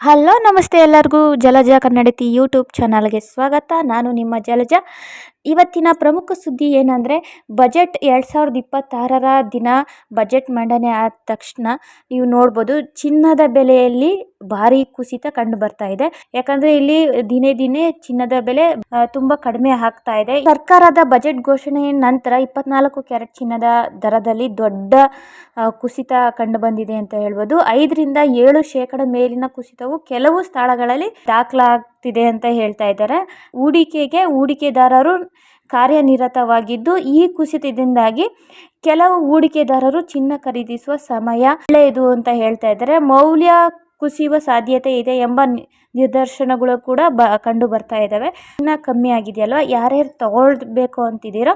Hello ನಮಸ್ತೆ ಎಲ್ಲರಿಗೂ. ಜಲಜ ಕನ್ನಡತಿ YouTube ಚಾನಲ್ಗೆ ಸ್ವಾಗತ. ನಾನು ನಿಮ್ಮ ಜಲಜ. ಇವತ್ತಿನ ಪ್ರಮುಖ ಸುದ್ದಿ ಏನಂದರೆ, ಬಜೆಟ್ ಎರಡು ಸಾವಿರದ ಇಪ್ಪತ್ತಾರರ ದಿನ ಬಜೆಟ್ ಮಂಡನೆ ಆದ ತಕ್ಷಣ ನೀವು ನೋಡ್ಬೋದು ಚಿನ್ನದ ಬೆಲೆಯಲ್ಲಿ ಭಾರಿ ಕುಸಿತ ಕಂಡು ಬರ್ತಾ ಇದೆ. ಯಾಕಂದರೆ ಇಲ್ಲಿ ದಿನೇ ದಿನೇ ಚಿನ್ನದ ಬೆಲೆ ತುಂಬಾ ಕಡಿಮೆ ಆಗ್ತಾ ಇದೆ. ಸರ್ಕಾರದ ಬಜೆಟ್ ಘೋಷಣೆಯ ನಂತರ ಇಪ್ಪತ್ನಾಲ್ಕು ಕ್ಯಾರೆಟ್ ಚಿನ್ನದ ದರದಲ್ಲಿ ದೊಡ್ಡ ಕುಸಿತ ಕಂಡು ಬಂದಿದೆ ಅಂತ ಹೇಳ್ಬೋದು. ಐದರಿಂದ ಏಳು ಶೇಕಡ ಮೇಲಿನ ಕುಸಿತವು ಕೆಲವು ಸ್ಥಳಗಳಲ್ಲಿ ದಾಖಲಾಗ್ತಿದೆ ಅಂತ ಹೇಳ್ತಾ ಇದ್ದಾರೆ. ಹೂಡಿಕೆಗೆ ಹೂಡಿಕೆದಾರರು ಕಾರ್ಯನಿರತವಾಗಿದ್ದು, ಈ ಕುಸಿತದಿಂದಾಗಿ ಕೆಲವು ಹೂಡಿಕೆದಾರರು ಚಿನ್ನ ಖರೀದಿಸುವ ಸಮಯ ಒಳ್ಳೆಯದು ಅಂತ ಹೇಳ್ತಾ ಇದ್ದಾರೆ. ಮೌಲ್ಯ ಕುಸಿಯುವ ಸಾಧ್ಯತೆ ಇದೆ ಎಂಬ ನಿದರ್ಶನಗಳು ಕೂಡ ಬ, ಕಂಡು ಬರ್ತಾ ಇದ್ದಾವೆ ಚಿನ್ನ ಕಮ್ಮಿ ಆಗಿದೆಯಲ್ವ? ಯಾರ್ಯಾರು ತಗೊಳ್ಬೇಕು ಅಂತಿದ್ದೀರೋ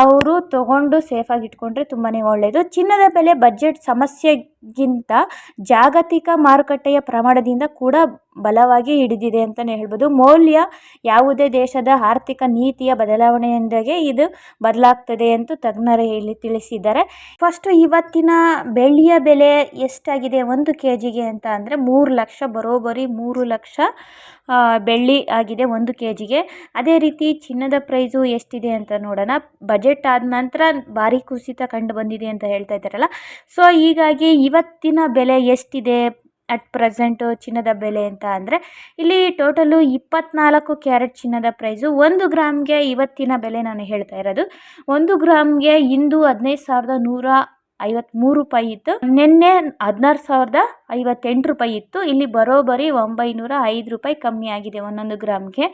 ಅವರು ತಗೊಂಡು ಸೇಫಾಗಿ ಇಟ್ಕೊಂಡ್ರೆ ತುಂಬಾ ಒಳ್ಳೆಯದು ಚಿನ್ನದ ಬೆಲೆ ಬಜೆಟ್ ಸಮಸ್ಯೆಗಿಂತ ಜಾಗತಿಕ ಮಾರುಕಟ್ಟೆಯ ಪ್ರಮಾಣದಿಂದ ಕೂಡ ಬಲವಾಗಿ ಹಿಡಿದಿದೆ ಅಂತಲೇ ಹೇಳ್ಬೋದು. ಮೌಲ್ಯ ಯಾವುದೇ ದೇಶದ ಆರ್ಥಿಕ ನೀತಿಯ ಬದಲಾವಣೆಯೊಂದಿಗೆ ಇದು ಬದಲಾಗ್ತದೆ ಅಂತ ತಜ್ಞರು ಇಲ್ಲಿ ತಿಳಿಸಿದ್ದಾರೆ. ಫಸ್ಟ್ ಇವತ್ತಿನ ಬೆಳ್ಳಿಯ ಬೆಲೆ ಎಷ್ಟಾಗಿದೆ? ಒಂದು ಕೆ ಜಿಗೆ ಅಂತ ಅಂದರೆ ಮೂರು ಲಕ್ಷ ಬರೋಬ್ಬರಿ ಮೂರು ಲಕ್ಷ ಬೆಳ್ಳಿ ಆಗಿದೆ ಒಂದು ಕೆ ಜಿಗೆ ಅದೇ ರೀತಿ ಚಿನ್ನದ ಪ್ರೈಸು ಎಷ್ಟಿದೆ ಅಂತ ನೋಡೋಣ. ಬಜೆಟ್ ಆದ ನಂತರ ಭಾರಿ ಕುಸಿತ ಕಂಡು ಬಂದಿದೆ ಅಂತ ಹೇಳ್ತಾ ಇದ್ದಾರಲ್ಲ. ಸೊ ಹೀಗಾಗಿ ಇವತ್ತಿನ ಬೆಲೆ ಎಷ್ಟಿದೆ? ಅಟ್ ಪ್ರೆಸೆಂಟು ಚಿನ್ನದ ಬೆಲೆ ಅಂತ ಅಂದರೆ, ಇಲ್ಲಿ ಟೋಟಲು ಇಪ್ಪತ್ನಾಲ್ಕು ಕ್ಯಾರೆಟ್ ಚಿನ್ನದ ಪ್ರೈಸು. ಒಂದು ಗ್ರಾಮ್ಗೆ ಇವತ್ತಿನ ಬೆಲೆ ನಾನು ಹೇಳ್ತಾ ಇರೋದು. ಒಂದು ಗ್ರಾಮ್ಗೆ ಇಂದು ಹದಿನೈದು ಸಾವಿರದ ನೂರ ಐವತ್ತ್ಮೂರು ರೂಪಾಯಿ ಇತ್ತು. ನಿನ್ನೆ ಹದಿನಾರು ಸಾವಿರದ ಐವತ್ತೆಂಟು ರೂಪಾಯಿ ಇತ್ತು. ಇಲ್ಲಿ ಬರೋಬ್ಬರಿ ಒಂಬೈನೂರ ಐದು ರೂಪಾಯಿ ಕಮ್ಮಿ ಆಗಿದೆ ಒಂದೊಂದು ಗ್ರಾಮ್ಗೆ.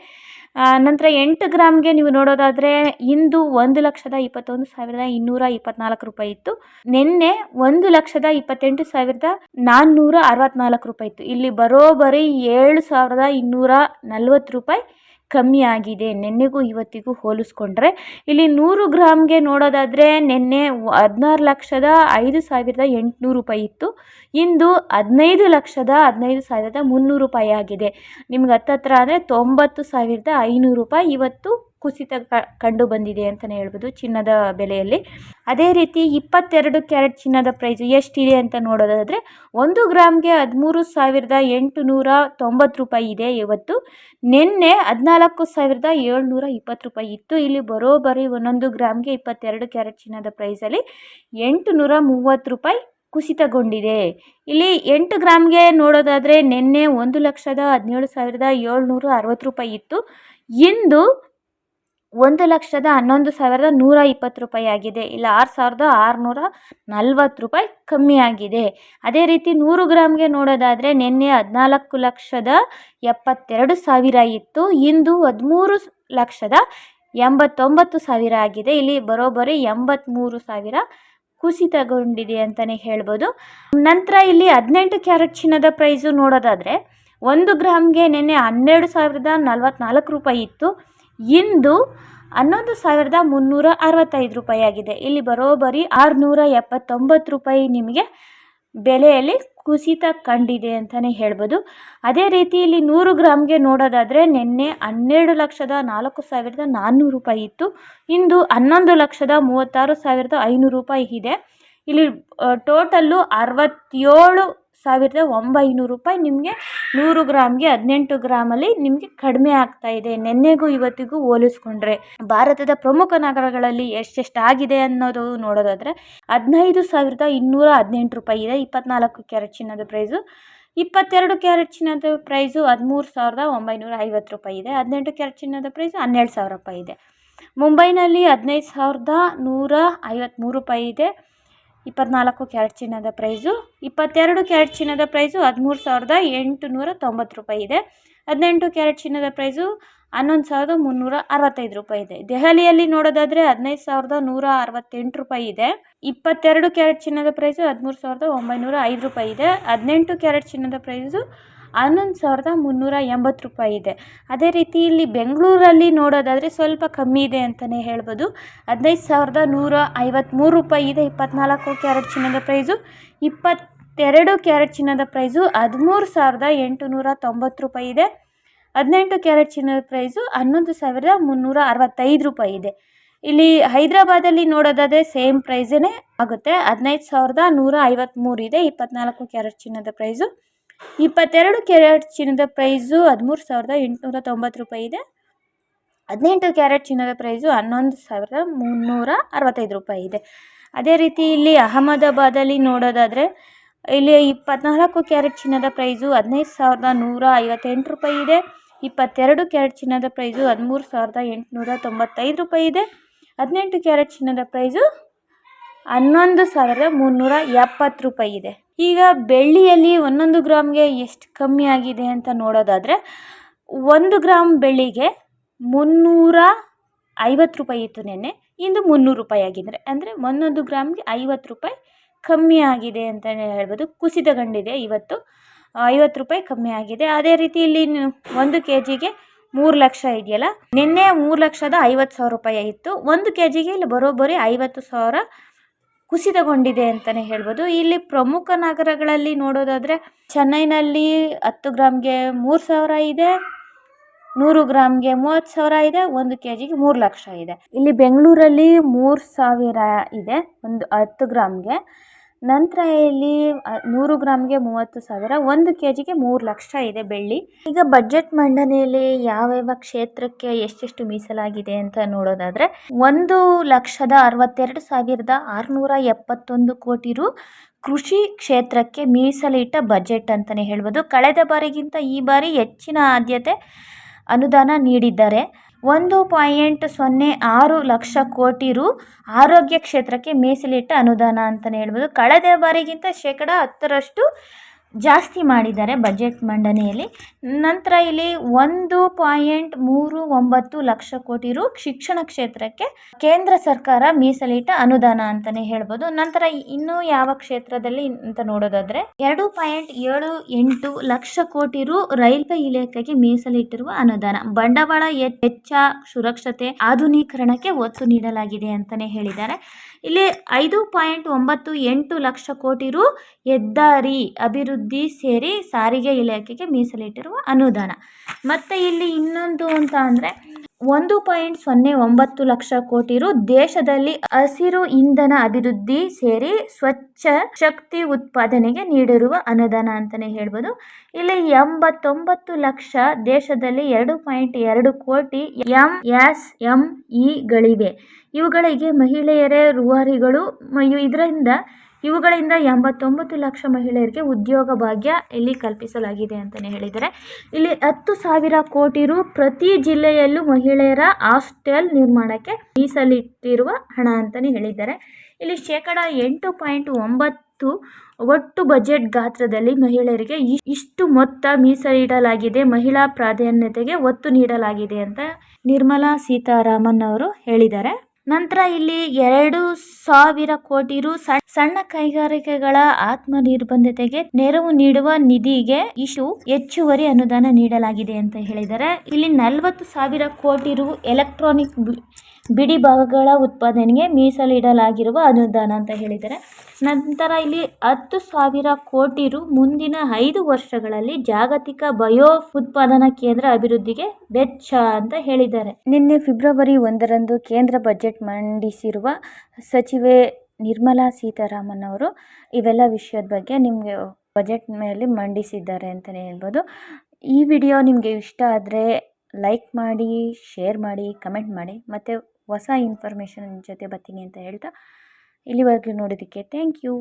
ನಂತರ ಎಂಟು ಗ್ರಾಮ್ಗೆ ನೀವು ನೋಡೋದಾದರೆ ಇಂದು ಒಂದು ಲಕ್ಷದ ಇಪ್ಪತ್ತೊಂದು ಸಾವಿರದ ಇನ್ನೂರ ಇಪ್ಪತ್ನಾಲ್ಕು ರೂಪಾಯಿ ಇತ್ತು. ನಿನ್ನೆ ಒಂದು ಲಕ್ಷದ ಇಪ್ಪತ್ತೆಂಟು ಸಾವಿರದ ನಾನ್ನೂರ ಅರವತ್ನಾಲ್ಕು ರೂಪಾಯಿ ಇತ್ತು. ಇಲ್ಲಿ ಬರೋಬ್ಬರಿ ಏಳು ಸಾವಿರದ ಇನ್ನೂರ ನಲ್ವತ್ತು ರೂಪಾಯಿ ಕಮ್ಮಿ ಆಗಿದೆ. ನಿನ್ನೆಗೂ ಇವತ್ತಿಗೂ ಹೋಲಿಸ್ಕೊಂಡ್ರೆ ಇಲ್ಲಿ ನೂರು ಗ್ರಾಮ್ಗೆ ನೋಡೋದಾದರೆ ನಿನ್ನೆ ಹದಿನಾರು ಲಕ್ಷದ ಐದು ಸಾವಿರದ ಎಂಟುನೂರು ರೂಪಾಯಿ ಇತ್ತು. ಇಂದು ಹದಿನೈದು ಲಕ್ಷದ ಹದಿನೈದು ಸಾವಿರದ ಮುನ್ನೂರು ರೂಪಾಯಿ ಆಗಿದೆ. ನಿಮ್ಗೆ ಹತ್ತತ್ರ ಅಂದರೆ ತೊಂಬತ್ತು ಸಾವಿರದ ಐನೂರು ರೂಪಾಯಿ ಇವತ್ತು ಕುಸಿತ ಕಂಡು ಬಂದಿದೆ ಅಂತಲೇ ಹೇಳ್ಬೋದು ಚಿನ್ನದ ಬೆಲೆಯಲ್ಲಿ. ಅದೇ ರೀತಿ ಇಪ್ಪತ್ತೆರಡು ಕ್ಯಾರೆಟ್ ಚಿನ್ನದ ಪ್ರೈಸು ಎಷ್ಟಿದೆ ಅಂತ ನೋಡೋದಾದರೆ ಒಂದು ಗ್ರಾಮ್ಗೆ ಹದಿಮೂರು ಸಾವಿರದ ಎಂಟು ನೂರ ತೊಂಬತ್ತು ರೂಪಾಯಿ ಇದೆ ಇವತ್ತು. ನಿನ್ನೆ ಹದಿನಾಲ್ಕು ಸಾವಿರದ ಏಳ್ನೂರ ಇಪ್ಪತ್ತು ರೂಪಾಯಿ ಇತ್ತು. ಇಲ್ಲಿ ಬರೋಬ್ಬರಿ ಒಂದೊಂದು ಗ್ರಾಮ್ಗೆ ಇಪ್ಪತ್ತೆರಡು ಕ್ಯಾರೆಟ್ ಚಿನ್ನದ ಪ್ರೈಸಲ್ಲಿ ಎಂಟು ನೂರ ಮೂವತ್ತು ರೂಪಾಯಿ ಕುಸಿತಗೊಂಡಿದೆ. ಇಲ್ಲಿ ಎಂಟು ಗ್ರಾಮ್ಗೆ ನೋಡೋದಾದರೆ ನಿನ್ನೆ ಒಂದು ಲಕ್ಷದ ಹದಿನೇಳು ಸಾವಿರದ ಏಳ್ನೂರ ಅರವತ್ತು ರೂಪಾಯಿ ಇತ್ತು. ಇಂದು ಒಂದು ಲಕ್ಷದ ಹನ್ನೊಂದು ಸಾವಿರದ ನೂರ ಇಪ್ಪತ್ತು ರೂಪಾಯಿ ಆಗಿದೆ. ಇಲ್ಲ, ಆರು ಸಾವಿರದ ಆರುನೂರ ನಲ್ವತ್ತು ರೂಪಾಯಿ ಕಮ್ಮಿ ಆಗಿದೆ. ಅದೇ ರೀತಿ ನೂರು ಗ್ರಾಮ್ಗೆ ನೋಡೋದಾದರೆ ನಿನ್ನೆ ಹದಿನಾಲ್ಕು ಲಕ್ಷದ ಎಪ್ಪತ್ತೆರಡು ಸಾವಿರ ಇತ್ತು. ಇಂದು ಹದಿಮೂರು ಲಕ್ಷದ ಎಂಬತ್ತೊಂಬತ್ತು ಸಾವಿರ ಆಗಿದೆ. ಇಲ್ಲಿ ಬರೋಬ್ಬರಿ ಎಂಬತ್ತ್ಮೂರು ಸಾವಿರ ಕುಸಿತಗೊಂಡಿದೆ ಅಂತಲೇ ಹೇಳ್ಬೋದು. ನಂತರ ಇಲ್ಲಿ ಹದಿನೆಂಟು ಕ್ಯಾರೆಟ್ ಚಿನ್ನದ ಪ್ರೈಸು ನೋಡೋದಾದರೆ ಒಂದು ಗ್ರಾಮ್ಗೆ ನಿನ್ನೆ ಹನ್ನೆರಡು ಸಾವಿರದ ನಲ್ವತ್ನಾಲ್ಕು ರೂಪಾಯಿ ಇತ್ತು. ಇಂದು ಹನ್ನೊಂದು ಸಾವಿರದ ಮುನ್ನೂರ ಅರವತ್ತೈದು ರೂಪಾಯಿ ಆಗಿದೆ ಇಲ್ಲಿ ಬರೋಬ್ಬರಿ ಆರುನೂರ ಎಪ್ಪತ್ತೊಂಬತ್ತು ರೂಪಾಯಿ ನಿಮಗೆ ಬೆಲೆಯಲ್ಲಿ ಕುಸಿತ ಕಂಡಿದೆ ಅಂತಲೇ ಹೇಳ್ಬೋದು. ಅದೇ ರೀತಿ ಇಲ್ಲಿ ನೂರು ಗ್ರಾಮ್ಗೆ ನೋಡೋದಾದರೆ ನಿನ್ನೆ ಹನ್ನೆರಡು ಲಕ್ಷದ ನಾಲ್ಕು ಸಾವಿರದ ನಾನ್ನೂರು ರೂಪಾಯಿ ಇತ್ತು. ಇಂದು ಹನ್ನೊಂದು ಲಕ್ಷದ ಮೂವತ್ತಾರು ಸಾವಿರದ ಐನೂರು ರೂಪಾಯಿ ಇದೆ. ಇಲ್ಲಿ ಟೋಟಲ್ಲು ಅರವತ್ತೇಳು ಸಾವಿರದ ಒಂಬೈನೂರು ರೂಪಾಯಿ ನಿಮಗೆ ನೂರು ಗ್ರಾಮ್ಗೆ ಹದಿನೆಂಟು ಗ್ರಾಮಲ್ಲಿ ನಿಮಗೆ ಕಡಿಮೆ ಆಗ್ತಾ ಇದೆ. ನಿನ್ನೆಗೂ ಇವತ್ತಿಗೂ ಹೋಲಿಸ್ಕೊಂಡ್ರೆ ಭಾರತದ ಪ್ರಮುಖ ನಗರಗಳಲ್ಲಿ ಎಷ್ಟೆಷ್ಟು ಆಗಿದೆ ಅನ್ನೋದು ನೋಡೋದಾದರೆ ಹದಿನೈದು ಸಾವಿರದ ಇನ್ನೂರ ಹದಿನೆಂಟು ರೂಪಾಯಿ ಇದೆ. ಇಪ್ಪತ್ನಾಲ್ಕು ಕ್ಯಾರೆಟ್ ಚಿನ್ನದ ಪ್ರೈಸು. ಇಪ್ಪತ್ತೆರಡು ಕ್ಯಾರೆಟ್ ಚಿನ್ನದ ಪ್ರೈಸು ಹದಿಮೂರು ಸಾವಿರದ ಒಂಬೈನೂರ ಐವತ್ತು ರೂಪಾಯಿ ಇದೆ. ಹದಿನೆಂಟು ಕ್ಯಾರೆಟ್ ಚಿನ್ನದ ಪ್ರೈಸು ಹನ್ನೆರಡು ಸಾವಿರ ರೂಪಾಯಿ ಇದೆ. ಮುಂಬೈನಲ್ಲಿ ಹದಿನೈದು ಸಾವಿರದ ನೂರ ಐವತ್ತ್ಮೂರು ರೂಪಾಯಿ ಇದೆ. ಇಪ್ಪತ್ನಾಲ್ಕು ಕ್ಯಾರೆಟ್ ಚಿನ್ನದ ಪ್ರೈಸು, ಇಪ್ಪತ್ತೆರಡು ಕ್ಯಾರೆಟ್ ಚಿನ್ನದ ಪ್ರೈಸು, ಹದಿಮೂರು ಸಾವಿರದ ಎಂಟು ನೂರ ತೊಂಬತ್ತು ರೂಪಾಯಿ ಇದೆ. ಹದಿನೆಂಟು ಕ್ಯಾರೆಟ್ ಚಿನ್ನದ ಪ್ರೈಸು, ಹನ್ನೊಂದು ಸಾವಿರದ ಮುನ್ನೂರ ಅರವತ್ತೈದು ರೂಪಾಯಿ ಇದೆ. ದೆಹಲಿಯಲ್ಲಿ ನೋಡೋದಾದರೆ ಹದಿನೈದು ಸಾವಿರದ ನೂರ ಅರವತ್ತೆಂಟು ರೂಪಾಯಿ ಇದೆ. ಇಪ್ಪತ್ತೆರಡು ಕ್ಯಾರೆಟ್ ಚಿನ್ನದ ಪ್ರೈಸು, ಹದಿಮೂರು ಸಾವಿರದ ಒಂಬೈನೂರ ಐದು ರೂಪಾಯಿ ಇದೆ. ಹದಿನೆಂಟು ಕ್ಯಾರೆಟ್ ಚಿನ್ನದ ಪ್ರೈಸು ಹನ್ನೊಂದು ಸಾವಿರದ ಮುನ್ನೂರ ಎಂಬತ್ತು ರೂಪಾಯಿ ಇದೆ. ಅದೇ ರೀತಿ ಇಲ್ಲಿ ಬೆಂಗಳೂರಲ್ಲಿ ನೋಡೋದಾದರೆ ಸ್ವಲ್ಪ ಕಮ್ಮಿ ಇದೆ ಅಂತಲೇ ಹೇಳ್ಬೋದು. ಹದಿನೈದು ಸಾವಿರದ ನೂರ ಐವತ್ತ್ಮೂರು ರೂಪಾಯಿ ಇದೆ, ಇಪ್ಪತ್ನಾಲ್ಕು ಕ್ಯಾರೆಟ್ ಚಿನ್ನದ ಪ್ರೈಸು. ಇಪ್ಪತ್ತೆರಡು ಕ್ಯಾರೆಟ್ ಚಿನ್ನದ ಪ್ರೈಸು, ಹದಿಮೂರು ಸಾವಿರದ ಎಂಟುನೂರ ತೊಂಬತ್ತು ರೂಪಾಯಿ ಇದೆ. ಹದಿನೆಂಟು ಕ್ಯಾರೆಟ್ ಚಿನ್ನದ ಪ್ರೈಸು, ಹನ್ನೊಂದು ಸಾವಿರದ ಮುನ್ನೂರ ಅರವತ್ತೈದು ರೂಪಾಯಿ ಇದೆ. ಇಲ್ಲಿ ಹೈದರಾಬಾದಲ್ಲಿ ನೋಡೋದಾದರೆ ಸೇಮ್ ಪ್ರೈಸೇ ಆಗುತ್ತೆ. ಹದಿನೈದು ಸಾವಿರದ ನೂರ ಐವತ್ತ್ಮೂರು ಇದೆ, ಇಪ್ಪತ್ನಾಲ್ಕು ಕ್ಯಾರೆಟ್ ಚಿನ್ನದ ಪ್ರೈಸು. ಇಪ್ಪತ್ತೆರಡು ಕ್ಯಾರೆಟ್ ಚಿನ್ನದ ಪ್ರೈಸು ಹದಿಮೂರು ಸಾವಿರದ ಎಂಟುನೂರ ತೊಂಬತ್ತು ರೂಪಾಯಿ ಇದೆ. ಹದಿನೆಂಟು ಕ್ಯಾರೆಟ್ ಚಿನ್ನದ ಪ್ರೈಸು ಹನ್ನೊಂದು ಸಾವಿರದ ಮುನ್ನೂರ ಅರವತ್ತೈದು ರೂಪಾಯಿ ಇದೆ. ಅದೇ ರೀತಿ ಇಲ್ಲಿ ಅಹಮದಾಬಾದಲ್ಲಿ ನೋಡೋದಾದರೆ, ಇಲ್ಲಿ ಇಪ್ಪತ್ನಾಲ್ಕು ಕ್ಯಾರೆಟ್ ಚಿನ್ನದ ಪ್ರೈಸು ಹದಿನೈದು ಸಾವಿರದ ನೂರ ಐವತ್ತೆಂಟು ರೂಪಾಯಿ ಇದೆ. ಇಪ್ಪತ್ತೆರಡು ಕ್ಯಾರೆಟ್ ಚಿನ್ನದ ಪ್ರೈಸು ಹದಿಮೂರು ಸಾವಿರದ ಎಂಟುನೂರ ತೊಂಬತ್ತೈದು ರೂಪಾಯಿ ಇದೆ. ಹದಿನೆಂಟು ಕ್ಯಾರೆಟ್ ಚಿನ್ನದ ಪ್ರೈಸು ಹನ್ನೊಂದು ಸಾವಿರದ ಮುನ್ನೂರ ಎಪ್ಪತ್ತು ರೂಪಾಯಿ ಇದೆ. ಈಗ ಬೆಳ್ಳಿಯಲ್ಲಿ ಒಂದೊಂದು ಗ್ರಾಮ್ಗೆ ಎಷ್ಟು ಕಮ್ಮಿ ಆಗಿದೆ ಅಂತ ನೋಡೋದಾದರೆ ಒಂದು ಗ್ರಾಮ್ ಬೆಳ್ಳಿಗೆ ಮುನ್ನೂರ ಐವತ್ತು ರೂಪಾಯಿ ಇತ್ತು ನೆನ್ನೆ. ಇಂದು ಮುನ್ನೂರು ರೂಪಾಯಿ ಆಗಿದ್ರೆ, ಅಂದರೆ ಒಂದೊಂದು ಗ್ರಾಮ್ಗೆ ಐವತ್ತು ರೂಪಾಯಿ ಕಮ್ಮಿ ಆಗಿದೆ ಅಂತಲೇ ಹೇಳ್ಬೋದು. ಕುಸಿತಗೊಂಡಿದೆ ಇವತ್ತು. ಐವತ್ತು ರೂಪಾಯಿ ಕಮ್ಮಿ ಆಗಿದೆ. ಅದೇ ರೀತಿ ಇಲ್ಲಿ ಒಂದು ಕೆ ಜಿಗೆ ಮೂರು ಲಕ್ಷ ಇದೆಯಲ್ಲ? ನಿನ್ನೆ ಮೂರು ಲಕ್ಷದ ಐವತ್ತು ಸಾವಿರ ರೂಪಾಯಿ ಇತ್ತು. ಒಂದು ಕೆ ಜಿಗೆ ಇಲ್ಲಿ ಬರೋಬ್ಬರಿ ಐವತ್ತು ಸಾವಿರ ಕುಸಿತಗೊಂಡಿದೆ ಅಂತಲೇ ಹೇಳ್ಬೋದು. ಇಲ್ಲಿ ಪ್ರಮುಖ ನಗರಗಳಲ್ಲಿ ನೋಡೋದಾದರೆ ಚೆನ್ನೈನಲ್ಲಿ ಹತ್ತು ಗ್ರಾಮ್ಗೆ ಮೂರು ಸಾವಿರ ಇದೆ, ನೂರು ಗ್ರಾಮ್ಗೆ ಮೂವತ್ತು ಸಾವಿರ ಇದೆ, ಒಂದು ಕೆ ಜಿಗೆ ಮೂರು ಲಕ್ಷ ಇದೆ. ಇಲ್ಲಿ ಬೆಂಗಳೂರಲ್ಲಿ ಮೂರು ಸಾವಿರ ಇದೆ, ಒಂದು ಹತ್ತು ಗ್ರಾಮ್ಗೆ. ನಂತರ ಇಲ್ಲಿ ನೂರು ಗ್ರಾಮ್ಗೆ ಮೂವತ್ತು ಸಾವಿರ, ಒಂದು ಕೆ ಜಿಗೆ ಮೂರು ಲಕ್ಷ ಇದೆ ಬೆಳ್ಳಿ. ಈಗ ಬಜೆಟ್ ಮಂಡನೆಯಲ್ಲಿ ಯಾವ್ಯಾವ ಕ್ಷೇತ್ರಕ್ಕೆ ಎಷ್ಟೆಷ್ಟು ಮೀಸಲಾಗಿದೆ ಅಂತ ನೋಡೋದಾದರೆ, ಒಂದು ಲಕ್ಷದ ಅರವತ್ತೆರಡು ಸಾವಿರದ ಆರುನೂರ ಎಪ್ಪತ್ತೊಂದು ಕೋಟಿ ರು ಕೃಷಿ ಕ್ಷೇತ್ರಕ್ಕೆ ಮೀಸಲಿಟ್ಟ ಬಜೆಟ್ ಅಂತಲೇ ಹೇಳ್ಬೋದು. ಕಳೆದ ಬಾರಿಗಿಂತ ಈ ಬಾರಿ ಹೆಚ್ಚಿನ ಆದ್ಯತೆ ಅನುದಾನ ನೀಡಿದ್ದಾರೆ. ಒಂದು ಪಾಯಿಂಟ್ ಸೊನ್ನೆ ಆರು ಲಕ್ಷ ಕೋಟಿ ರು ಆರೋಗ್ಯ ಕ್ಷೇತ್ರಕ್ಕೆ ಮೀಸಲಿಟ್ಟ ಅನುದಾನ ಅಂತಲೇ ಹೇಳ್ಬೋದು. ಕಳೆದ ಬಾರಿಗಿಂತ ಶೇಕಡ ಹತ್ತರಷ್ಟು ಜಾಸ್ತಿ ಮಾಡಿದ್ದಾರೆ ಬಜೆಟ್ ಮಂಡನೆಯಲ್ಲಿ. ನಂತರ ಇಲ್ಲಿ ಒಂದು ಪಾಯಿಂಟ್ ಮೂರು ಒಂಬತ್ತು ಲಕ್ಷ ಕೋಟಿ ರು ಶಿಕ್ಷಣ ಕ್ಷೇತ್ರಕ್ಕೆ ಕೇಂದ್ರ ಸರ್ಕಾರ ಮೀಸಲಿಟ್ಟ ಅನುದಾನ ಅಂತಲೇ ಹೇಳ್ಬೋದು. ನಂತರ ಇನ್ನೂ ಯಾವ ಕ್ಷೇತ್ರದಲ್ಲಿ ಅಂತ ನೋಡೋದಾದರೆ ಎರಡು ಪಾಯಿಂಟ್ ಏಳು ಎಂಟು ಲಕ್ಷ ಕೋಟಿ ರು ರೈಲ್ವೆ ಇಲಾಖೆಗೆ ಮೀಸಲಿಟ್ಟಿರುವ ಅನುದಾನ. ಬಂಡವಾಳ ಹೆಚ್ಚ ಸುರಕ್ಷತೆ ಆಧುನೀಕರಣಕ್ಕೆ ಒತ್ತು ನೀಡಲಾಗಿದೆ ಅಂತಲೇ ಹೇಳಿದ್ದಾರೆ. ಇಲ್ಲಿ ಐದು ಪಾಯಿಂಟ್ ಒಂಬತ್ತು ಎಂಟು ಲಕ್ಷ ಕೋಟಿ ರು ಹೆದ್ದಾರಿ ಅಭಿವೃದ್ಧಿ ಸೇರಿ ಸಾರಿಗೆ ಇಲಾಖೆಗೆ ಮೀಸಲಿಟ್ಟಿರುವ ಅನುದಾನ. ಮತ್ತು ಇಲ್ಲಿ ಇನ್ನೊಂದು ಅಂತ ಅಂದರೆ, ಒಂದು ಪಾಯಿಂಟ್ ಸೊನ್ನೆ ಒಂಬತ್ತು ಲಕ್ಷ ಕೋಟಿ ರು ದೇಶದಲ್ಲಿ ಹಸಿರು ಇಂಧನ ಅಭಿವೃದ್ಧಿ ಸೇರಿ ಸ್ವಚ್ಛ ಶಕ್ತಿ ಉತ್ಪಾದನೆಗೆ ನೀಡಿರುವ ಅನುದಾನ ಅಂತಲೇ ಹೇಳ್ಬೋದು. ಇಲ್ಲಿ ಎಂಬತ್ತೊಂಬತ್ತು ಲಕ್ಷ ದೇಶದಲ್ಲಿ ಎರಡು ಪಾಯಿಂಟ್ ಎರಡು ಕೋಟಿ ಎಂ ಎಸ್ ಎಂ ಇಗಳಿವೆ ಇವುಗಳಿಗೆ ಮಹಿಳೆಯರೇ ರೂವಾರಿಗಳು. ಇದರಿಂದ ಇವುಗಳಿಂದ ಎಂಬತ್ತೊಂಬತ್ತು ಲಕ್ಷ ಮಹಿಳೆಯರಿಗೆ ಉದ್ಯೋಗ ಭಾಗ್ಯ ಇಲ್ಲಿ ಕಲ್ಪಿಸಲಾಗಿದೆ ಅಂತಲೇ ಹೇಳಿದ್ದಾರೆ. ಇಲ್ಲಿ ಹತ್ತು ಸಾವಿರ ಕೋಟಿ ರು ಪ್ರತಿ ಜಿಲ್ಲೆಯಲ್ಲೂ ಮಹಿಳೆಯರ ಹಾಸ್ಟೆಲ್ ನಿರ್ಮಾಣಕ್ಕೆ ಮೀಸಲಿಟ್ಟಿರುವ ಹಣ ಅಂತಲೇ ಹೇಳಿದ್ದಾರೆ. ಇಲ್ಲಿ ಶೇಕಡ ಎಂಟು ಪಾಯಿಂಟ್ ಒಂಬತ್ತು ಒಟ್ಟು ಬಜೆಟ್ ಗಾತ್ರದಲ್ಲಿ ಮಹಿಳೆಯರಿಗೆ ಇಷ್ಟು ಮೊತ್ತ ಮೀಸಲಿಡಲಾಗಿದೆ. ಮಹಿಳಾ ಪ್ರಾಧಾನ್ಯತೆಗೆ ಒತ್ತು ನೀಡಲಾಗಿದೆ ಅಂತ ನಿರ್ಮಲಾ ಸೀತಾರಾಮನ್ ಅವರು ಹೇಳಿದ್ದಾರೆ. ನಂತರ ಇಲ್ಲಿ ಎರಡು ಸಾವಿರ ಕೋಟಿ ರು ಸಣ್- ಸಣ್ಣ ಕೈಗಾರಿಕೆಗಳ ಆತ್ಮನಿರ್ಬಂಧತೆಗೆ ನೆರವು ನೀಡುವ ನಿಧಿಗೆ ಇಶು ಹೆಚ್ಚುವರಿ ಅನುದಾನ ನೀಡಲಾಗಿದೆ ಅಂತ ಹೇಳಿದ್ದಾರೆ. ಇಲ್ಲಿ ನಲವತ್ತು ಸಾವಿರ ಕೋಟಿ ರು ಎಲೆಕ್ಟ್ರಾನಿಕ್ ಬಿಡಿ ಭಾಗಗಳ ಉತ್ಪಾದನೆಗೆ ಮೀಸಲಿಡಲಾಗಿರುವ ಅನುದಾನ ಅಂತ ಹೇಳಿದ್ದಾರೆ. ನಂತರ ಇಲ್ಲಿ ಹತ್ತು ಸಾವಿರ ಕೋಟಿ ರು ಮುಂದಿನ ಐದು ವರ್ಷಗಳಲ್ಲಿ ಜಾಗತಿಕ ಬಯೋ ಉತ್ಪಾದನಾ ಕೇಂದ್ರ ಅಭಿವೃದ್ಧಿಗೆ ವೆಚ್ಚ ಅಂತ ಹೇಳಿದ್ದಾರೆ. ನಿನ್ನೆ ಫೆಬ್ರವರಿ ಒಂದರಂದು ಕೇಂದ್ರ ಬಜೆಟ್ ಮಂಡಿಸಿರುವ ಸಚಿವೆ ನಿರ್ಮಲಾ ಸೀತಾರಾಮನ್ ಅವರು ಇವೆಲ್ಲ ವಿಷಯದ ಬಗ್ಗೆ ನಿಮಗೆ ಬಜೆಟ್ ಮೇಲೆ ಮಂಡಿಸಿದ್ದಾರೆ ಅಂತಲೇ ಹೇಳ್ಬೋದು. ಈ ವಿಡಿಯೋ ನಿಮಗೆ ಇಷ್ಟ ಆದರೆ ಲೈಕ್ ಮಾಡಿ, ಶೇರ್ ಮಾಡಿ, ಕಮೆಂಟ್ ಮಾಡಿ, ಮತ್ತು ಹೊಸ ಇನ್ಫಾರ್ಮೇಷನ್ ಜೊತೆ ಬರ್ತೀನಿ ಅಂತ ಹೇಳ್ತಾ ಇಲ್ಲಿವರೆಗೂ ನೋಡೋದಕ್ಕೆ ಥ್ಯಾಂಕ್ ಯು